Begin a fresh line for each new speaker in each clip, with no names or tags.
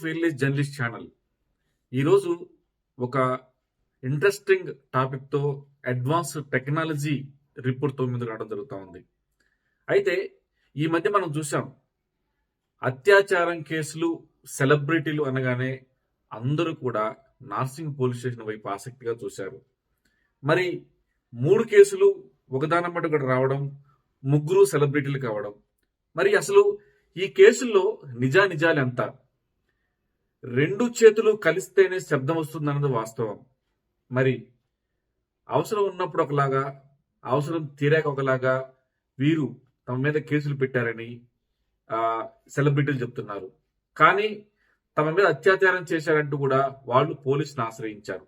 Field journalist channel. ఈరోజు ఒక interesting టాపిక్తో అడ్వాన్స్ టెక్నాలజీ రిపోర్ట్తో ముందుకు రావడం జరుగుతూ ఉంది. అయితే ఈ మధ్య మనం చూసాం అత్యాచారం కేసులు సెలబ్రిటీలు అనగానే అందరూ కూడా నార్సింగ్ పోలీస్ స్టేషన్ వైపు ఆసక్తిగా చూశారు. మరి మూడు కేసులు ఒకదానమాట ఒకటి రావడం ముగ్గురు సెలబ్రిటీలు కావడం మరి అసలు ఈ కేసుల్లో నిజానిజాలు ఎంత? రెండు చేతులు కలిస్తేనే శబ్దం వస్తుందన్నది వాస్తవం. మరి అవసరం ఉన్నప్పుడు ఒకలాగా అవసరం తీరాక ఒకలాగా వీరు తమ మీద కేసులు పెట్టారని సెలబ్రిటీలు చెప్తున్నారు. కానీ తమ మీద అత్యాచారం చేశారంటూ కూడా వాళ్ళు పోలీసును ఆశ్రయించారు.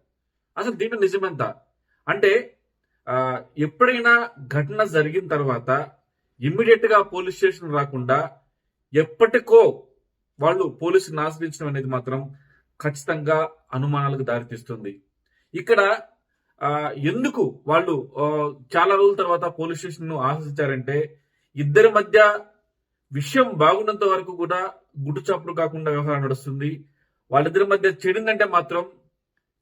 అసలు దీంట్లో నిజమెంత? అంటే ఎప్పుడైనా ఘటన జరిగిన తర్వాత ఇమ్మీడియట్గా పోలీస్ స్టేషన్ రాకుండా ఎప్పటికో వాళ్ళు పోలీసుని ఆశ్రయించడం అనేది మాత్రం ఖచ్చితంగా అనుమానాలకు దారితీస్తుంది. ఇక్కడ ఆ, ఎందుకు వాళ్ళు చాలా రోజుల తర్వాత పోలీస్ స్టేషన్ను ఆశ్రయించారంటే ఇద్దరి మధ్య విషయం బాగున్నంత వరకు కూడా గుట్టు చప్పుడు కాకుండా వ్యవహారం నడుస్తుంది. వాళ్ళిద్దరి మధ్య చెడిందంటే మాత్రం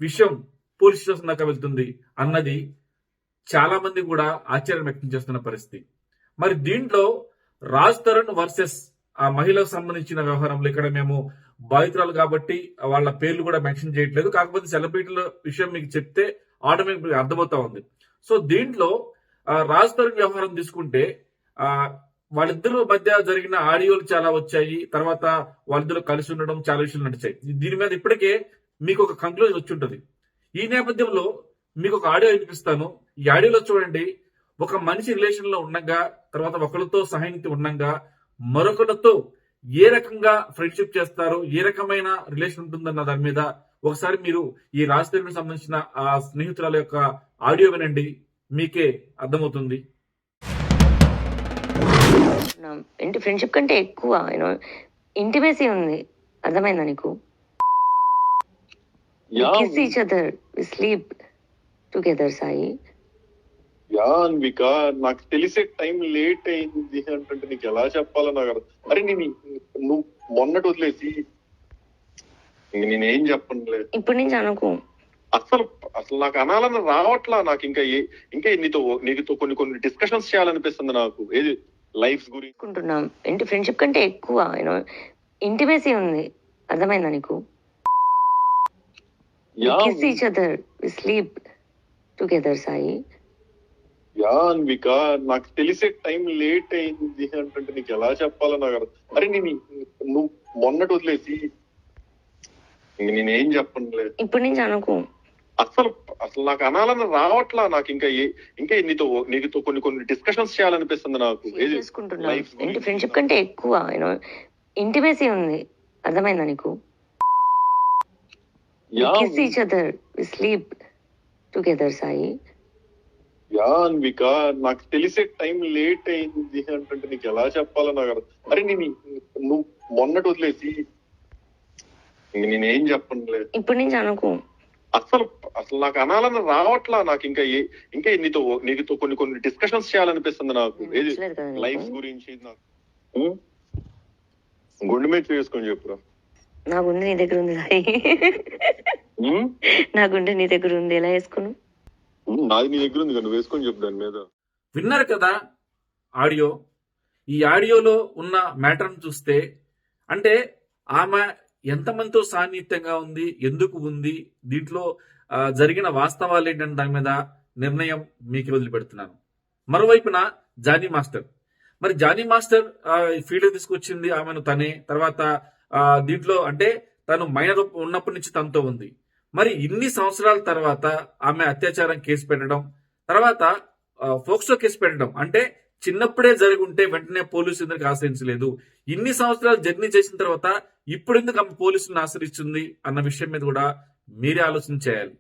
విషయం పోలీస్ స్టేషన్ దాకా వెళ్తుంది అన్నది చాలా మంది కూడా ఆశ్చర్యం వ్యక్తం చేస్తున్న పరిస్థితి. మరి దీంట్లో రాజ్ తరుణ్ వర్సెస్ ఆ మహిళకు సంబంధించిన వ్యవహారంలో ఇక్కడ మేము బాధితురాలు కాబట్టి వాళ్ళ పేర్లు కూడా మెన్షన్ చేయట్లేదు. కాకపోతే సెలబ్రిటీల విషయం మీకు చెప్తే ఆటోమేటిక్ అర్థమవుతా ఉంది. సో దీంట్లో రాజ్ తరుణ్ వ్యవహారం తీసుకుంటే ఆ వాళ్ళిద్దరు మధ్య జరిగిన ఆడియోలు చాలా వచ్చాయి. తర్వాత వాళ్ళిద్దరు కలిసి ఉండడం చాలా విషయాలు నడిచాయి. దీని మీద ఇప్పటికే మీకు ఒక కంక్లూజన్ వచ్చి ఉంటుంది ఈ నేపథ్యంలో మీకు ఒక ఆడియో వినిపిస్తాను. ఈ ఆడియోలో చూడండి. ఒక మనిషి రిలేషన్లో ఉండగా తర్వాత ఒకరితో సహాయం ఉండగా మరొకరితో ఏ రకంగా ఫ్రెండ్షిప్ చేస్తారు ఏ రకమైన రిలేషన్ ఉంటుందన్న దాని మీద ఒకసారి మీరు ఈ రాజధానికి సంబంధించిన ఆ స్నేహితురాల యొక్క ఆడియో వినండి. మీకే అర్థమవుతుంది.
ఏంటి ఫ్రెండ్షిప్ కంటే ఎక్కువ యూనో ఇంటిమేసీ ఉంది. అర్థమైందా నీకు? Kiss each other sleep together Sai.
Yeah Anvika నాకు తెలిసే టైం లేట్ అయింది అంటే నీకు ఎలా చెప్పాలో నాకు అర్థం అరే నేను నువ్వు మొన్నటి వదిలేసి నేనేం చెప్పనులే.
ఇప్పటి నుంచి అనుకో.
అసలు అసలు నాకు అనాలని రావట్లా నాకు ఇంకా ఏ ఇంకా నీతో నీతో కొన్ని కొన్ని డిస్కషన్స్ చేయాలనిపిస్తుంది నాకు. ఏది? లైఫ్ గురించి.
ఏంటి ఫ్రెండ్షిప్ కంటే ఎక్కువ యూనో ఇంటిమేసీ ఉంది. అర్థమైందా నీకు? Kiss each other sleep together Sai.
Yeah Anvika నాకు తెలిసే టైం లేట్ అయింది అంటే నీకు ఎలా చెప్పాలో నాకు అరే నేను నువ్వు మొన్నటి వదిలేసి నేనేం చెప్పనులే.
ఇప్పటి నుంచి అనుకో.
అసలు అసలు నాకు అనాలని రావట్లా నాకు ఇంకా ఇంకా నీతో నీతో కొన్ని కొన్ని డిస్కషన్స్ చేయాలనిపిస్తుంది నాకు.
ఏంటి ఫ్రెండ్షిప్ కంటే ఎక్కువ ఇంటిమేసీ ఉంది. అర్థమైందా నీకు? Kiss each other sleep together Sai.
Yeah Anvika నాకు తెలిసే టైం లేట్ అయింది అంటే నీకు ఎలా చెప్పాలో నాకు అర్థం అరే నేను నువ్వు మొన్నటి వదిలేసి నేనేం చెప్పనులే.
ఇప్పటి నుంచి అనుకో.
అసలు అసలు నాకు అనాలని రావట్లా నాకు ఇంకా ఇంకా నీతో నీతో కొన్ని కొన్ని డిస్కషన్స్ చేయాలనిపిస్తుంది నాకు. ఏది? లైఫ్ గురించి నాకు? గుండె మీద చేసుకొని చెప్పురా.
నా గుండె నీ దగ్గర ఉంది? నా గుండె నీ దగ్గర ఉంది. ఎలా వేసుకును
ఉం, నాది నీ దగ్గర ఉంది కదా నువ్వు వేసుకొని చెప్పు దాని మీద.
విన్నారు కదా ఆడియో? ఈ ఆడియోలో ఉన్న మ్యాటర్ను చూస్తే అంటే ఆమె ఎంతమందితో సాన్నిహిత్యంగా ఉంది ఎందుకు ఉంది దీంట్లో జరిగిన వాస్తవాలు ఏంటంటే దాని మీద నిర్ణయం మీకు వదిలిపెడుతున్నాను. మరోవైపున జానీ మాస్టర్. మరి జానీ మాస్టర్ ఫీల్డ్ తీసుకొచ్చింది ఆమెను తనే. తర్వాత దీంట్లో అంటే తను మైనర్ ఉన్నప్పటి నుంచి తనతో ఉంది. మరి ఇన్ని సంవత్సరాల తర్వాత ఆమె అత్యాచారం కేసు పెట్టడం తర్వాత ఫోక్సో కేసు పెట్టడం అంటే చిన్నప్పుడే జరిగి ఉంటే వెంటనే పోలీసు ఎందుకు ఆశ్రయించలేదు? ఇన్ని సంవత్సరాలు జర్నీ చేసిన తర్వాత ఇప్పుడు ఎందుకు ఆమె పోలీసులను ఆశ్రయిస్తుంది అన్న విషయం మీద కూడా మీరే ఆలోచన చేయాలి.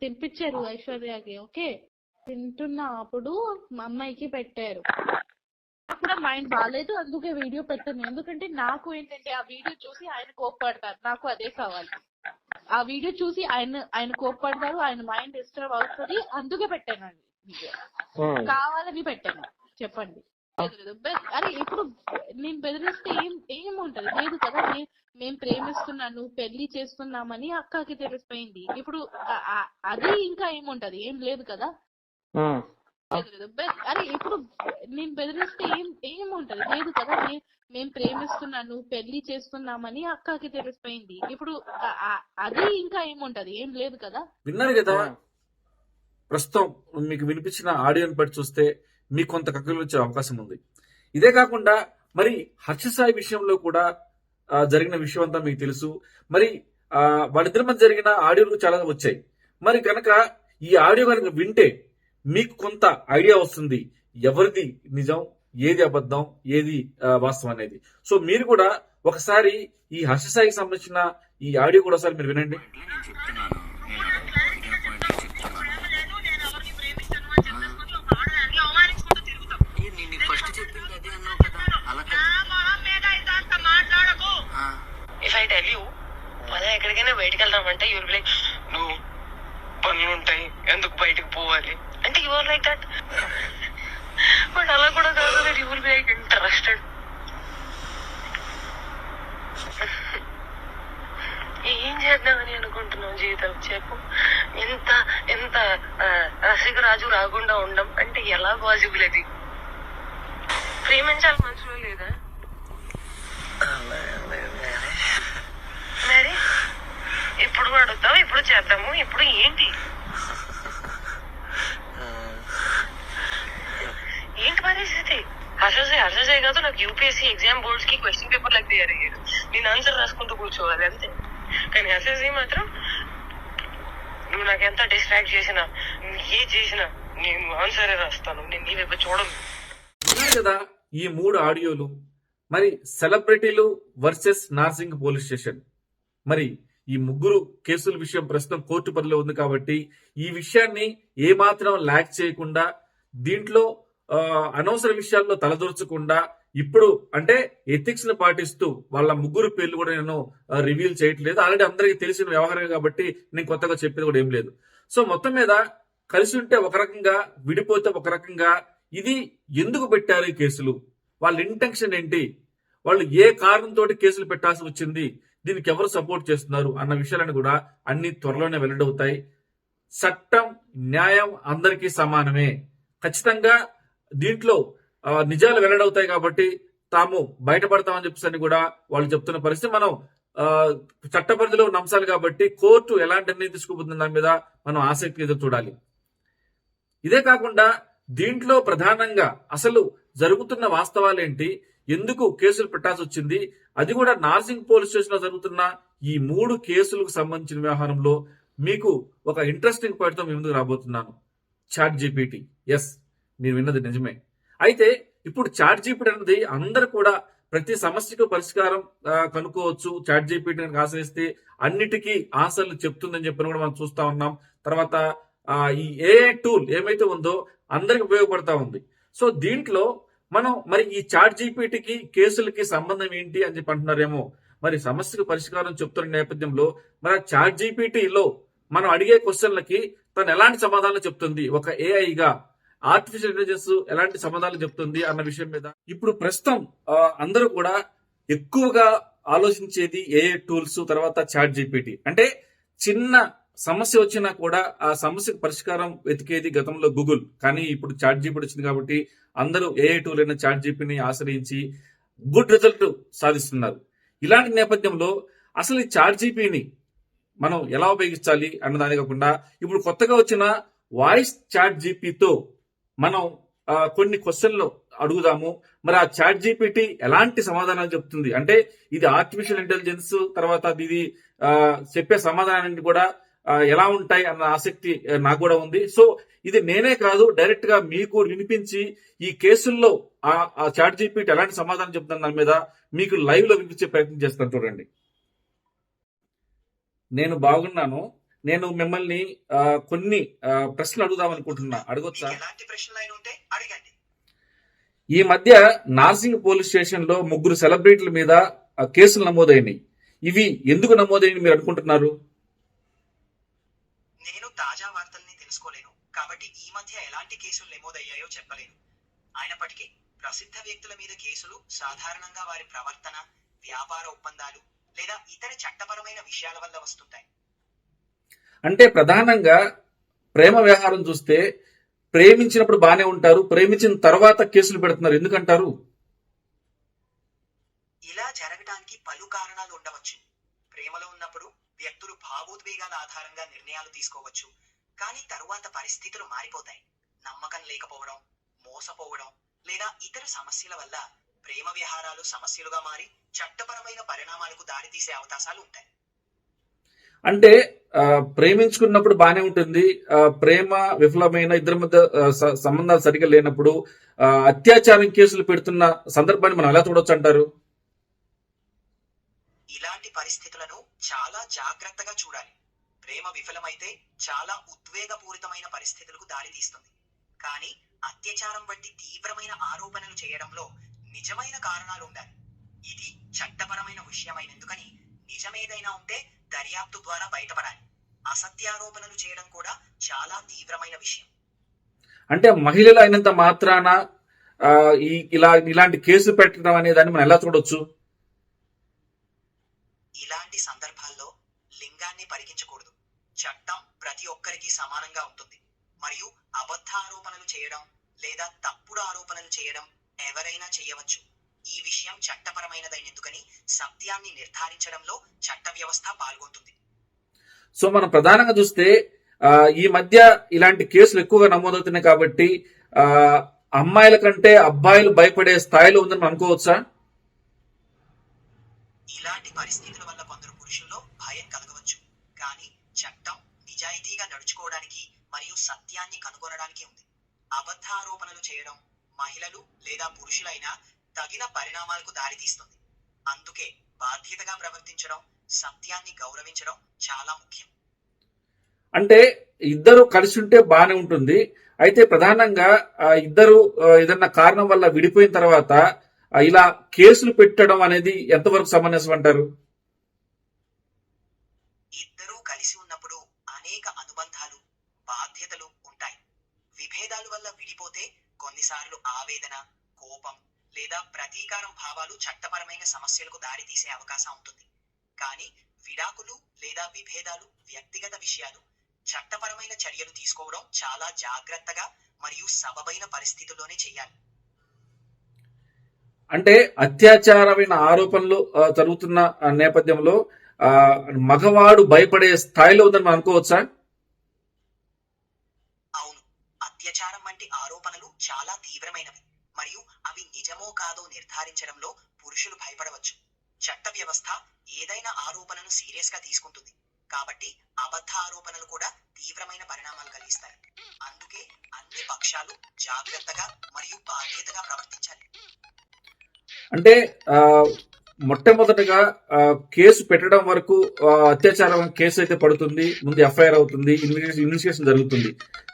తినిపించారు ఐశ్వర్యకి. ఓకే. తింటున్న అప్పుడు మా అమ్మాయికి పెట్టారు. నాకు కూడా మైండ్ బాగాలేదు అందుకే వీడియో పెట్టాను. ఎందుకంటే నాకు ఏంటంటే ఆ వీడియో చూసి ఆయన కోప్పడతారు. నాకు అదే కావాలి. ఆ వీడియో చూసి ఆయన ఆయన కోప్పడతారు ఆయన మైండ్ డిస్టర్బ్ అవుతుంది. అందుకే పెట్టాను అండి వీడియో. కావాలని పెట్టాను. చెప్పండి. అరే ఇప్పుడు నేను బెదిరిస్తే ఏం ఏముంటది? లేదు కదా నే- మేము ప్రేమిస్తున్నాను పెళ్ళి చేస్తున్నామని అక్కకి తెలిసిపోయింది. ఇప్పుడు అది ఇంకా ఏముంటది? ఏం లేదు కదా. బె- అరే ఇప్పుడు నేను బెదిరిస్తే ఏం ఏముంటది? లేదు కదా మేము ప్రేమిస్తున్నాను పెళ్ళి చేస్తున్నామని అక్కకి తెలిసిపోయింది. ఇప్పుడు అది ఇంకా ఏముంటది? ఏం లేదు కదా.
విన్నారు కదా? ప్రస్తుతం మీకు వినిపించిన ఆడియోని బట్టి చూస్తే మీకు కొంత కక్కలు వచ్చే అవకాశం ఉంది. ఇదే కాకుండా మరి హర్షసాయి విషయంలో కూడా జరిగిన విషయం అంతా మీకు తెలుసు. మరి ఆ, వాళ్ళిద్దరి మధ్య జరిగిన ఆడియోలు చాలా వచ్చాయి. మరి కనుక ఈ ఆడియో కనుక వింటే మీకు కొంత ఐడియా వస్తుంది ఎవరిది నిజం ఏది అబద్ధం ఏది వాస్తవం అనేది. సో మీరు కూడా ఒకసారి ఈ హర్షసాయికి సంబంధించిన ఈ ఆడియో కూడా ఒకసారి మీరు వినండి.
ఇఫ్ ఐ ఎక్కడికైనా బయటికి వెళ్దామంటే యూర్ లైక్ నువ్వు పనులు ఉంటాయి ఎందుకు బయటకు పోవాలి? అంటే యువర్ లైక్ దట్ బట్ అలా కూడా కాదు that your be like interested ఏం చేద్దామని అనుకుంటున్నావు జీవితం? చెప్పు. ఎంత ఎంత రసికరాజు రాకుండా ఉండం అంటే ఎలా పాసిబుల్ అది? ప్రేమించాలి మనసులో లేదా మరి ఎప్పుడు అడుగుతావు ఇప్పుడు చేద్దాము ఇప్పుడు ఏంటి? ఏంటి పరిస్థితి? హర్షసే హర్షసే కాదు నాకు యూపీఎస్సీ ఎగ్జామ్ బోర్డ్స్కి క్వశ్చన్ పేపర్ లాగా తయారు అయ్యారు నేను ఆన్సర్ రాసుకుంటూ కూర్చోవాలి అంతే. కానీ హర్షసే మాత్రం నువ్వు నాకు ఎంత డిస్ట్రాక్ట్ చేసినా నువ్వు ఏ చేసినా నేను ఆన్సరే రాస్తాను నేను నీ వైపు చూడను.
కదా ఈ మూడు ఆడియోలు? మరి సెలబ్రిటీలు వర్సెస్ నార్సింగ్ పోలీస్ స్టేషన్ మరి ఈ ముగ్గురు కేసుల విషయం ప్రస్తుతం కోర్టు పరిలో ఉంది కాబట్టి ఈ విషయాన్ని ఏమాత్రం ల్యాక్ చేయకుండా దీంట్లో అనవసర విషయాల్లో తలదూర్చకుండా ఇప్పుడు అంటే ఎథిక్స్ని పాటిస్తూ వాళ్ళ ముగ్గురు పేర్లు కూడా నేను రివీల్ చేయట్లేదు. ఆల్రెడీ అందరికీ తెలిసిన వ్యవహారమే కాబట్టి నేను కొత్తగా చెప్పేది కూడా ఏం లేదు. సో మొత్తం మీద కలిసి ఉంటే ఒక రకంగా విడిపోతే ఒక రకంగా ఇది ఎందుకు పెట్టారు ఈ కేసులు? వాళ్ళ ఇంటెన్షన్ ఏంటి? వాళ్ళు ఏ కారణంతో కేసులు పెట్టాల్సి వచ్చింది? దీనికి ఎవరు సపోర్ట్ చేస్తున్నారు అన్న విషయాలను కూడా అన్ని త్వరలోనే వెల్లడవుతాయి. చట్టం న్యాయం అందరికీ సమానమే. ఖచ్చితంగా దీంట్లో నిజాలు వెల్లడవుతాయి కాబట్టి తాము బయటపడతామని చెప్పేసి కూడా వాళ్ళు చెప్తున్న పరిస్థితి. మనం ఆ, చట్ట పరిధిలో ఉన్న అంశాలు కాబట్టి కోర్టు ఎలాంటి నిర్ణయం తీసుకుపోతుంది దాని మీద మనం ఆసక్తి ఎదురు చూడాలి. ఇదే కాకుండా దీంట్లో ప్రధానంగా అసలు జరుగుతున్న వాస్తవాలేంటి? ఎందుకు కేసులు పెట్టాల్సి వచ్చింది? అది కూడా నార్సింగ్ పోలీస్ స్టేషన్లో జరుగుతున్న ఈ మూడు కేసులకు సంబంధించిన వ్యవహారంలో మీకు ఒక ఇంట్రెస్టింగ్ పాయింట్తో మీ ముందుకు రాబోతున్నాను. చాట్ జీపీటీ ఎస్ మీరు విన్నది నిజమే. అయితే ఇప్పుడు చాట్ జీపీటీ అనేది అందరు కూడా ప్రతి సమస్యకు పరిష్కారం కనుక్కోవచ్చు. చాట్ జీపీటీ ఆశ్రయిస్తే అన్నిటికీ ఆన్సర్లు చెప్తుందని చెప్పని కూడా మనం చూస్తా ఉన్నాం. తర్వాత ఈ ఏఐ టూల్ ఏమైతే ఉందో అందరికి ఉపయోగపడతా ఉంది. సో దీంట్లో మనం మరి ఈ చాట్ జీపీటీకి కేసులకి సంబంధం ఏంటి అని చెప్పి అంటున్నారేమో. మరి సమస్యకు పరిష్కారం చెప్తున్న నేపథ్యంలో మరి ఆ చాట్ జీపీటీలో మనం అడిగే క్వశ్చన్లకి తను ఎలాంటి సమాధానం చెప్తుంది? ఒక ఏఐగా ఆర్టిఫిషియల్ ఇంటెలిజెన్స్ ఎలాంటి సమాధానం చెప్తుంది అన్న విషయం మీద. ఇప్పుడు ప్రస్తుతం అందరూ కూడా ఎక్కువగా ఆలోచించేది ఏఐ టూల్స్ తర్వాత చాట్ జీపీటీ. అంటే చిన్న సమస్య వచ్చినా కూడా ఆ సమస్యకు పరిష్కారం వెతికేది గతంలో గూగుల్. కానీ ఇప్పుడు చాట్ జీపీ వచ్చింది కాబట్టి అందరూ ఏఐ టూల్ అయిన చాట్ జీపీని ఆశ్రయించి గుడ్ రిజల్ట్ సాధిస్తున్నారు. ఇలాంటి నేపథ్యంలో అసలు ఈ చాట్ జీపీని మనం ఎలా ఉపయోగించాలి అన్న దాని కాకుండా ఇప్పుడు కొత్తగా వచ్చిన వాయిస్ చాట్ జీపీతో మనం కొన్ని క్వశ్చన్లు అడుగుదాము. మరి ఆ చాట్ జీపీటీ ఎలాంటి సమాధానాలు చెప్తుంది? అంటే ఇది ఆర్టిఫిషియల్ ఇంటెలిజెన్స్ తర్వాత అది ఇది చెప్పే సమాధానాన్ని కూడా ఎలా ఉంటాయి అన్న ఆసక్తి నాకు కూడా ఉంది. సో ఇది నేనే కాదు డైరెక్ట్గా మీకు వినిపించి ఈ కేసుల్లో ఆ చాట్ జీపీటీ ఎలాంటి సమాధానం చెప్తుంది దాని మీద మీకు లైవ్లో వినిపించే ప్రయత్నం చేస్తాను చూడండి. నేను బాగున్నాను. నేను మిమ్మల్ని కొన్ని ప్రశ్నలు అడుగుదాం అనుకుంటున్నా. అడగొచ్చా? ఈ మధ్య నార్సింగ్ పోలీస్ స్టేషన్లో ముగ్గురు సెలబ్రిటీల మీద కేసులు నమోదైనాయి. ఇవి ఎందుకు నమోదైనవి మీరు అనుకుంటున్నారు
నేను తాజా వార్తల్ని తెలుసుకోలేను కాబట్టి ఈ మధ్య ఎలాంటి కేసులు నమోదయ్యాయో చెప్పలేను అయినప్పటికీ ప్రసిద్ధ వ్యక్తుల మీద కేసులు సాధారణంగా వారి ప్రవర్తన వ్యాపార ఒప్పందాలు లేదా ఇతర చట్టపరమైన విషయాల వల్ల వస్తుంటాయి.
అంటే ప్రధానంగా ప్రేమ వ్యవహారం చూస్తే ప్రేమించినప్పుడు బానే ఉంటారు ప్రేమించిన తర్వాత కేసులు పెడుతున్నారు ఎందుకంటారు?
ఇలా జరగడానికి పలు కారణాలు ఉండవచ్చు. ప్రేమలో ఉన్నప్పుడు వ్యక్తులు భావోద్వేగాల ఆధారంగా నిర్ణయాలు తీసుకోవచ్చు. కానీ తరువాత పరిస్థితులు మారిపోతాయి. నమ్మకం లేకపోవడం మోసపోవడం లేదా ఇతర సమస్యల వల్ల ప్రేమ వ్యవహారాలు సమస్యలుగా మారి చట్టపరమైన పరిణామాలకు దారితీసే అవకాశాలు ఉంటాయి.
అంటే ప్రేమించుకున్నప్పుడు బానే ఉంటుంది. ప్రేమ విఫలమైన ఇద్దరి మధ్య సంబంధాలు సరిగ్గా లేనప్పుడు అత్యాచారం కేసులు పెడుతున్న సందర్భాన్ని మనం ఎలా చూడొచ్చు అంటారు?
ఇలాంటి పరిస్థితులను చాలా జాగ్రత్తగా చూడాలి. ప్రేమ విఫలమైతే చాలా ఉద్వేగపూరితమైన పరిస్థితులకు దారితీస్తుంది కానీ అత్యాచారం వంటి తీవ్రమైన ఆరోపణలు చేయడంలో నిజమైన కారణాలు ఉండాలి. ఇది చట్టపరమైన విషయమైనందుకని నిజమేదైనా ఉంటే దర్యాప్తు ద్వారా బయటపడాలి. అసత్యారోపణలు చేయడం కూడా చాలా తీవ్రమైన విషయం.
అంటే మహిళలు అయినంత మాత్రాన ఈ ఇలా ఇలాంటి కేసులు పెట్టడం అనే దాన్ని మనం ఎలా చూడొచ్చు?
ఇలాంటి సందర్భాల్లో లింగాన్ని పరిగించకూడదు చట్టం ప్రతి ఒక్కరికి సమానంగా ఉంటుంది. మరియు అబద్ధ ఆరోపణలు చేయడం లేదా తప్పుడు ఆరోపణలు చేయడం ఎవరైనా చేయవచ్చు. ఈ విషయం చట్టపరమైనదైనందుకని సత్యాన్ని నిర్ధారించడంలో చట్ట వ్యవస్థ పాల్గొంటుంది.
సో మనం ప్రధానంగా చూస్తే ఈ మధ్య ఇలాంటి కేసులు ఎక్కువగా నమోదవుతున్నాయి కాబట్టి అమ్మాయిల కంటే అబ్బాయిలు భయపడే స్థాయిలో ఉందని మనం అనుకోవచ్చా?
ఇలాంటి పరిస్థితుల వల్ల కొందరు పురుషుల్లో భయం కలగవచ్చు. కానీ చట్టం నిజాయితీగా నడుచుకోవడానికి మరియు సత్యాన్ని కనుగొనడానికి ఉంది. అబద్ధ ఆరోపణలు చేయడం మహిళలు లేదా పురుషులైనా తగిన పరిణామాలకు దారితీస్తుంది. అందుకే బాధ్యతగా ప్రవర్తించడం సత్యాన్ని గౌరవించడం చాలా ముఖ్యం.
అంటే ఇద్దరు కలిసి ఉంటే బానే ఉంటుంది. అయితే ప్రధానంగా ఇద్దరు ఏదన్నా కారణం వల్ల విడిపోయిన తర్వాత ఇలా కేసులు పెట్టడం అనేది ఎంతవరకు సమంజసం అంటారు?
ఇద్దరూ కలిసి ఉన్నప్పుడు అనేక అనుబంధాలు బాధ్యతలు ఉంటాయి. విభేదాల వల్ల విడిపోతే కొన్నిసార్లు ఆవేదన కోపం లేదా ప్రతీకారం భావాలు చట్టపరమైన సమస్యలకు దారితీసే అవకాశం ఉంటుంది. కానీ విడాకులు లేదా విభేదాలు వ్యక్తిగత విషయాలు చట్టపరమైన చర్యలు తీసుకోవడం చాలా జాగ్రత్తగా మరియు సబబైన పరిస్థితుల్లోనే చేయాలి.
అంటే అత్యాచారమైన ఆరోపణలు జరుగుతున్న నేపథ్యంలో ఆ, మగవాడు భయపడే స్థాయిలో ఉందని మనం అనుకోవచ్చా
అవును అత్యాచారం ఆరోపణలు చాలా తీవ్రమైనవి. మరియు అవి నిజమో కాదో నిర్ధారించడంలో పురుషులు భయపడవచ్చు. చట్ట వ్యవస్థ ఏదైనా ఆరోపణను సీరియస్గా తీసుకుంటుంది. కాబట్టి అబద్ధ ఆరోపణలు కూడా తీవ్రమైన పరిణామాలు కలిగిస్తాయి. అందుకే అన్ని పక్షాలు జాగ్రత్తగా మరియు బాధ్యతగా ప్రవర్తించాలి.
అంటే ఆ, మొట్టమొదటగా కేసు పెట్టడం వరకు అత్యాచారం కేసు అయితే పడుతుంది ముందు ఎఫ్ఐఆర్ అవుతుంది ఇన్వెస్టిగేషన్ జరుగుతుంది.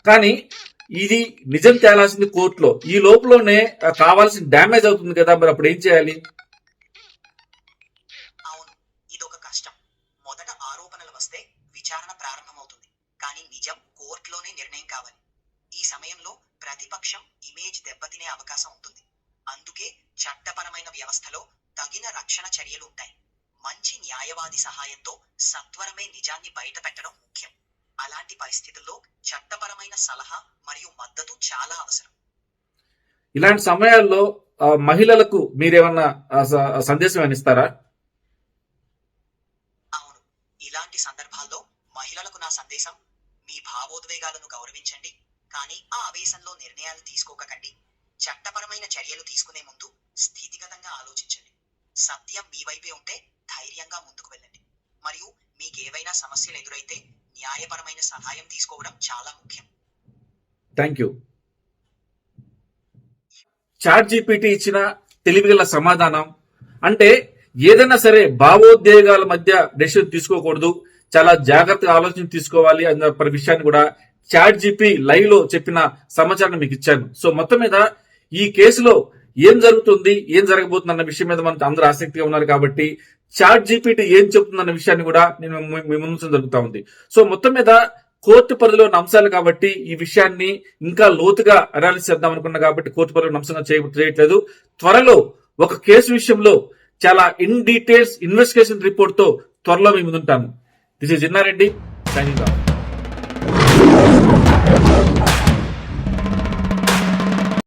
కానీ ఇది నిజం తేలాల్సింది కోర్టులో. ఈ లోపలనే కావాల్సిన డ్యామేజ్ అవుతుంది కదా మరి అప్పుడు ఏం చేయాలి?
అవును ఇదొక కష్టం. మొదట ఆరోపణలు వస్తే విచారణ ప్రారంభమవుతుంది. కానీ నిజం కోర్టులోనే నిర్ణయం కావాలి. ఈ సమయంలో ప్రతిపక్షం ఇమేజ్ దెబ్బతినే అవకాశం ఉంటుంది. అందుకే చట్టపరమైన వ్యవస్థలో తగిన రక్షణ చర్యలు ఉంటాయి. మంచి న్యాయవాది సహాయంతో సత్వరమే నిజాన్ని బయటపెట్టడం ముఖ్యం. అలాంటి పరిస్థితుల్లో చట్టపరమైన సలహా మరియు మద్దతు చాలా అవసరం.
ఇలాంటి సమయాల్లో మహిళలకు మీరేమన్నా సందేశం ఏమైనా ఇస్తారా?
అవును. ఇలాంటి సందర్భాల్లో మహిళలకు నా సందేశం మీ భావోద్వేగాలను గౌరవించండి. కానీ ఆ ఆవేశంలో నిర్ణయాలు తీసుకోకండి చట్టపరమైన చర్యలు తీసుకునే ముందు స్థితిగతంగా ఆలోచించండి. సత్యం మీ వైపే ఉంటే ధైర్యంగా ముందుకు వెళ్ళండి. మరియు మీకేవైనా సమస్యలు ఎదురైతే న్యాయపరమైన సహాయం తీసుకోవడం చాలా ముఖ్యం.
థ్యాంక్ యూ చాట్ జీపీటీ ఇచ్చిన తెలివిగల సమాధానం అంటే ఏదైనా సరే భావోద్వేగాల మధ్య డెసిషన్ తీసుకోకూడదు. చాలా జాగ్రత్తగా ఆలోచన తీసుకోవాలి అన్న విషయాన్ని కూడా చాట్ జీపీ లైవ్లో చెప్పిన సమాచారం మీకు ఇచ్చాను. సో మొత్తం మీద ఈ కేసులో ఏం జరుగుతుంది ఏం జరగబోతుంది అన్న విషయం మీద మనకు అందరూ ఆసక్తిగా ఉన్నారు కాబట్టి చాట్ జీపీటీ ఏం చెప్తుందన్న విషయాన్ని కూడా నేను మీ- ముందు జరుగుతూ జరుగుతా ఉంది. సో మొత్తం మీద కోర్టు పరిధిలో ఉన్న అంశాలు కాబట్టి ఈ విషయాన్ని ఇంకా లోతుగా అనాలిసిస్ చేద్దాం అనుకున్నా కాబట్టి కోర్టు పరిధిలో అంశంగా చేయట్లేదు. త్వరలో ఒక కేసు విషయంలో చాలా ఇన్ డీటెయిల్స్ ఇన్వెస్టిగేషన్ రిపోర్ట్తో త్వరలో మీ ముందుంటాను. This is Jinnareddy signing off